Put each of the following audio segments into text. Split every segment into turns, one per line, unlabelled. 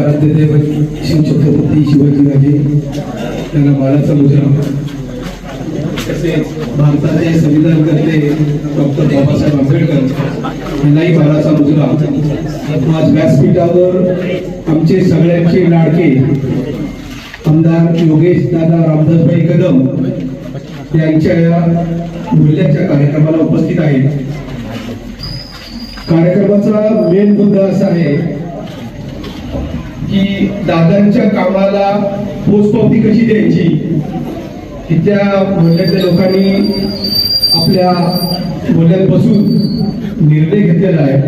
आराध्यदैवत शिवछत्रपती शिवाजीराजे त्यांना बाळाचा मुजरा तसेच भारताचे संविधान करते डॉक्टर बाबासाहेब आंबेडकर यांनाही बाळाचा मुजरा आज व्यासपीठावर आमचे सगळ्यांचे लाडके आमदार योगेश दादा रामदासभाई कदम यांच्या या मूल्याच्या कार्यक्रमाला उपस्थित आहेत. कार्यक्रमाचा मेन मुद्दा असा आहे की दादांच्या कामाला पोचपावती कशी द्यायची? की त्या मोहल्ल्यातल्या लोकांनी आपल्या मोहल्ल्यात बसून निर्णय घेतलेला आहे.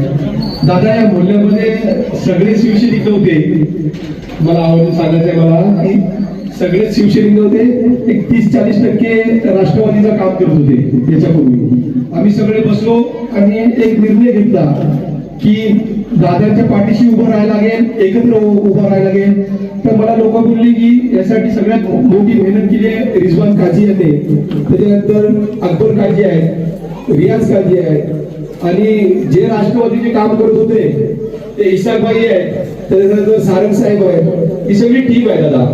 दादा या मोहल्ल्यामध्ये सगळे शिवसैनिक नव्हते. मला आवडून सांगायचं मला की सगळेच शिवसैनिक नव्हते. एक तीस चाळीस टक्के राष्ट्रवादीचं काम करत होते. याच्यापूर्वी आम्ही सगळे बसलो आणि एक निर्णय घेतला. की दादाच्या पाठीशी उभं राहायला लागेल एकत्र उभं राहायला लागेल. तर मला लोक बोलली की यासाठी सगळ्यात मोठी मेहनत केली आहे रिजवान काझी येते त्याच्यानंतर अकबर काझी आहे रियाज काझी आहे. आणि जे राष्ट्रवादीचे काम करत होते ते इसाकबाई आहे त्याच्यानंतर सारंग साहेब आहे. ही सगळी टीम आहे दादा.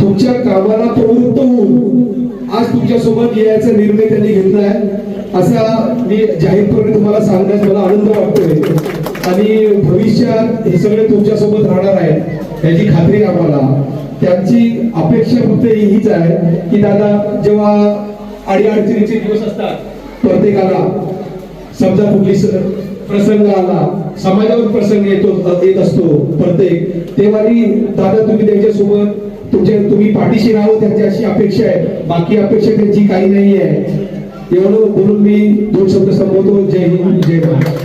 तुमच्या कामाला प्रवृत्त होऊन आज तुमच्यासोबत यायचा निर्णय त्यांनी घेतला आहे. असा मी जाहीरपणे तुम्हाला सांगण्यास मला आनंद वाटतोय. आणि भविष्यात हे सगळे तुमच्यासोबत राहणार आहेत याची खात्री आम्हाला. त्यांची अपेक्षा फक्त हीच आहे की दादा जेव्हा अडीअडचणीचे दिवस असतात प्रत्येकाला समजा कुठली प्रसंग आला समाजावर प्रसंग येतो येत असतो प्रत्येक तेव्हा दादा तुम्ही त्यांच्यासोबत तुमच्या तुम्ही पाठीशी राहू त्यांची अशी अपेक्षा आहे. बाकी अपेक्षा त्यांची काही नाही आहे ఎవరు భూమి దూర శబ్ద సంబోధం జై హింద్ జై భారత్